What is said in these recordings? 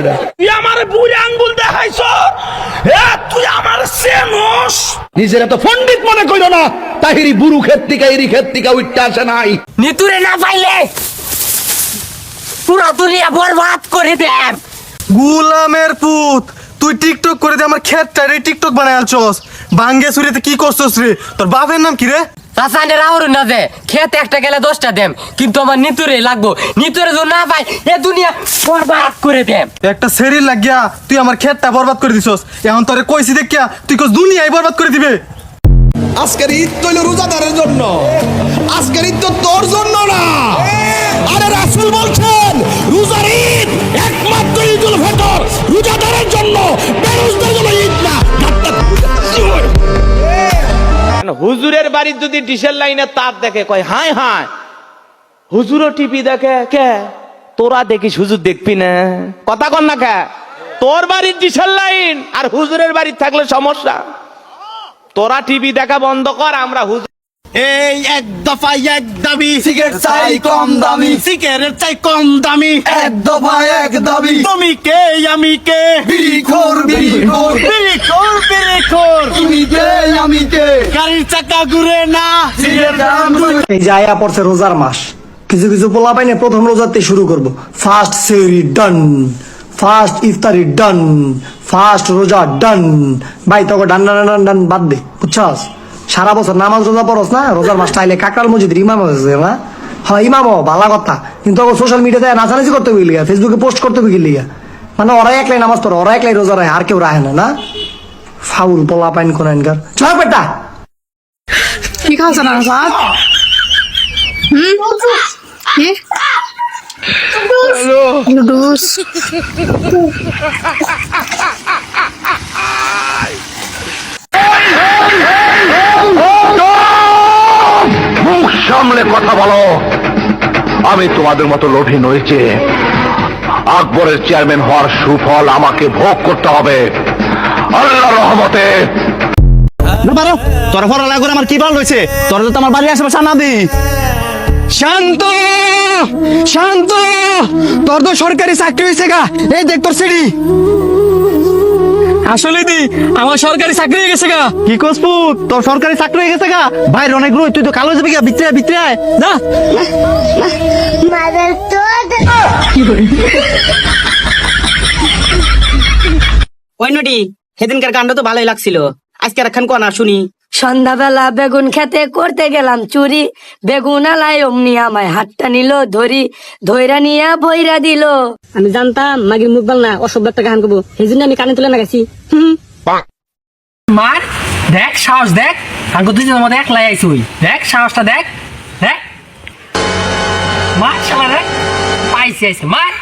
এটা তুই আমার বুড়ি আঙ্গুল দেখাইছ? এ তুই আমার সেনস নিজের এত পণ্ডিত মনে কইল না তাহিরি বুরু ক্ষেত থেকে ইরি ক্ষেত উঠতে আসে নাই। নিতুরে না পাইলে পুরো দুনিয়া বরবাদ করে দেব। গুলামের পুত তুই টিকটক করে দে আমার ক্ষেতটা রে টিকটক বানায় আলছস ভাঙ্গে সুরিতে কি করছস রে? তোর বাপের নাম কি রে? রাসায়নে আহরণ না দে খেতে একটা গেলে দশটা দেম কিন্তু আমার নিতুরে লাগবো। নিতুরে যদি না পাই এ দুনিয়া বরবাদ করে দেম। একটা শরীর লাগিয়া তুই আমার খেতটা বরবাদ করে দিছস। এখন তোরে কইছি দেখিয়া তুই কস দুনিয়াই বরবাদ করে দিবে। আজকের ঈদ তৈল রোজাদারের জন্য। আজকের ঈদ হুজুরের বাড়ির যদি ডিসেল লাইনে তার দেখে কয় হাই হাই হুজুরও টিপি দেখে কে? তোরা দেখিস হুজুর দেখবি না। কথা কর না কে? তোর বাড়ির ডিসেল লাইন আর হুজুরের বাড়ির থাকলে সমস্যা। তোরা টিভি দেখা বন্ধ কর আমরা হুজুর এই এক দফা এক দাবি সিগারেট চাই কম দামি। সিগারেট চাই কম দামি। এক দফা এক দাবি তুমি কে আমি কে? বিড়ি খোর বিড়ি খোর। বিড়ি খোর গাড়ির চাকা ঘুরে না। এই যে আয়া পড়ছে রোজার মাস কিছু কিছু পোলা পাইনে প্রথম রোজাতে শুরু করব। ফার্স্ট সেরি ডান ফার্স্ট ইফতারি ডান ফার্স্ট রোজা ডান ভাই তোকে ডান ডান ডান ডান বাদ দে বুঝছস? সারা বছর নামাজ রোজা পড়স না রোজার মাস চাইলে কাকরাল মসজিদের ইমাম হয়েছে না? হ্যাঁ ইমাম ভালা কথা। কিন্তু সোশ্যাল মিডিয়াতে নাচানাচি করতে গেলি ফেসবুকে পোস্ট করতে গেলি মানে ওরা একলাই নামাজ পড়ে ওরা একলাই রোজা রায় আর কেউ রাখে না না? ফাউল পোলা পাইন কোনাইনকার চল বেটা! কি খাওয়াছে না ভাত? হুম? কি? নুডলস। মুখ সামলে কথা বলো। আমি তোমাদের মতো লোভী নইছে আকবরের চেয়ারম্যান হওয়ার সুফল আমাকে ভোগ করতে হবে। আল্লাহ রহমতে। পারো তোর পড়ালেখা করে আমার কি ভালো হয়েছে তোর তো আমার বাড়ির আশেপাশে না দি শান্ত! শান্ত! তোর তো সরকারি চাকরি হয়েছে গা। এই দেখ তোর সিঁড়ি। আসলে দি আমার সরকারি চাকরি হয়ে গেছে গা। কি কসপু তোর সরকারি চাকরি হয়ে গেছে গা? ভাই অনেক রোজ তুই তো কালো যাবি গা ভিতরে ভিতরে যা। ওই নটি সেদিনকার কাণ্ড তো ভালোই লাগছিল। আজকে আর খান কনা শুনি। সন্ধ্যাবেলা বেগুন খেতে করতে গেলাম চুরি। বেগুন আলাই অমনি আমায় হাতটা নিল ধরি। ধৈরা নিয়া ভৈরা দিল। আমি জানতাম মাগির মুখ বাল না অসভ্য একটা গান করব সেই জন্য আমি কানে তুলে না গেছি হুম। মার দেখ সাহস দেখ। কালকে তুই তোমার দেখ লাই আইসি ওই দেখ সাহসটা দেখ। দেখ। মার শালা দেখ। পাইছি মার।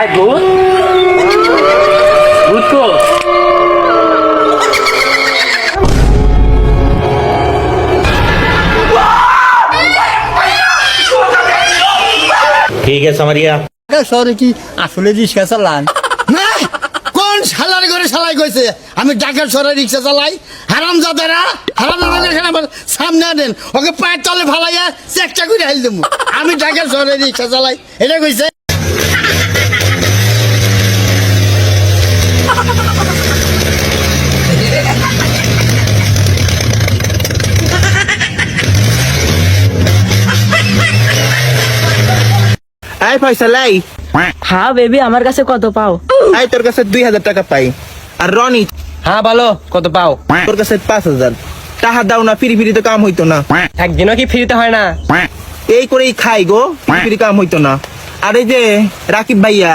ভাই ভূত ভূত কো ঠিক আছে মারিয়া শহরে কি আসলে রিক্সা চালান। না কোন শালার করে শালাই কইছে? আমি ঢাকার শহরে রিক্সা চালাই। হারাম জাদারা হারাম জাদারা আমার সামনে আনেন। ওকে পায়ের তলে ফালাইয়া চেকটা করে হাইল দেবো। আমি ঢাকার শহরে রিক্সা চালাই। এটা কইছে? এই পয়সা লাই। হ্যাঁ বেবি আমার কাছে কত পাও? এই তোর কাছে দুই হাজার টাকা পাই। আর রনি হ্যাঁ বলো কত পাও? তোর কাছে পাঁচ হাজার। টাকা দাও না ফিরি ফিরি তো কাম হইতো না। একদিনও কি ফ্রিতে হয় না? এই করেই খাই গো ফিরি ফিরি কাম হইতো না। আর এই যে রাকিব ভাইয়া।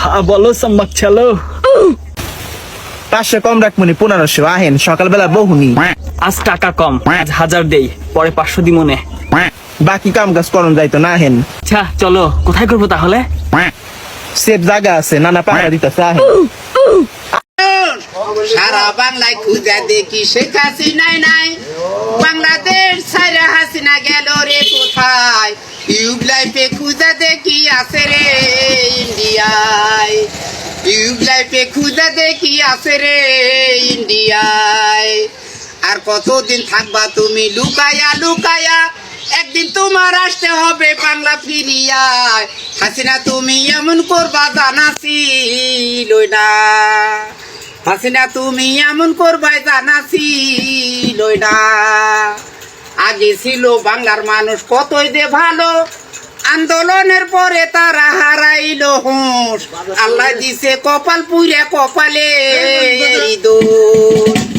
হ্যাঁ বলো সম্বাক চালো পাঁচশো কম রাখমনি পনেরোশো আহেন সকালবেলা বহুনি আজ টাকা কম আজ হাজার দেই পরে পাঁচশো দি মনে বাকি কাম কাজ করন যাইতো না আহেন আচ্ছা চলো কোথায় করব তাহলে? সেফ জায়গা আছে নানা পাহাড়া দিতেছে আহেন সারা বাংলায় খুঁজে দেখি শেখ হাসিনাই নাই। বাংলাদেশ সারা হাসিনা গেল রে কোথায়? টিউব লাইফে খুঁজা দেখি আছে রে ইন্ডিয়ায়। টিউব লাইফে খুঁজা দেখি আছে রে ইন্ডিয়ায়। আর কতদিন থাকবা তুমি লুকায়া লুকায়া? একদিন তোমার আসতে হবে বাংলা ফিরিয়ায়। হাসিনা, তুমি এমন করবা জানাছি লইনা হাসিনা, তুমি এমন করবাই জানাছি লইনা আগে ছিল বাংলার মানুষ কতই দে ভালো। আন্দোলনের পরে তারা হারাইলো হুঁশ। আল্লাহ দিছে কপাল পুরে কপালে দোষ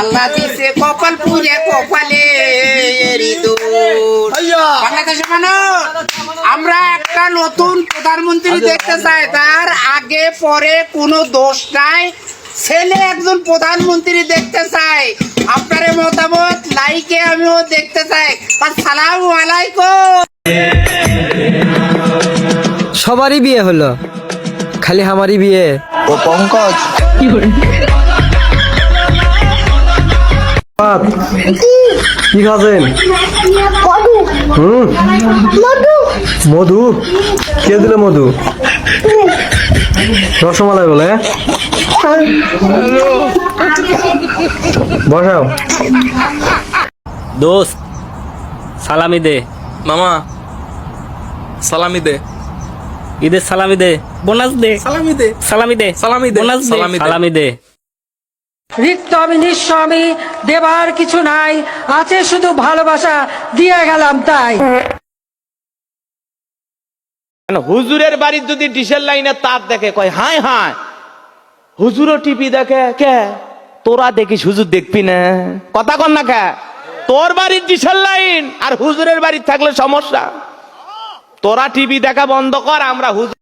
আল্লাহ দিছে কপাল পুরে কপালে বাংলাদেশের মানুষ আমরা একটা নতুন প্রধানমন্ত্রী দেখতে চাই তার আগে পরে কোনো দোষ নাই। ছেলে একজন প্রধানমন্ত্রী দেখতে চাই। আপনার মতামত লাইকে আমিও দেখতে চাই। আসসালামু আলাইকুম। সবারই বিয়ে হলো খালি আমারই বিয়ে। ও পঙ্কজ। কি খাচ্ছেন? হুম? মধু। কে দিলে মধু? রসমালাই বলে হ্যাঁ? বসাও। দোস্ত সালামি দে। মামা সালামি দে। ঈদের সালামি দে। বোনাস দে। সালামি দে। সালামি দে। সালামি দে, বোনাস দে। সালামি দে। রিক্ত আমি, নিঃস্ব আমি, দেবার কিছু নাই, আছে শুধু ভালোবাসা, দিয়ে গেলাম তাই। হুজুরের বাড়ির যদি ডিসেল লাইনে তার দেখে, কয় হাই হাই হুজুরও টিপি দেখে, কে? তোরা দেখিস হুজুর দেখবি না। কথা কর না, কে? তোর বাড়ির ডিসেল লাইন আর হুজুরের বাড়ির থাকলে সমস্যা। তোরা টিভি দেখা বন্ধ কর, আমরা হুজুর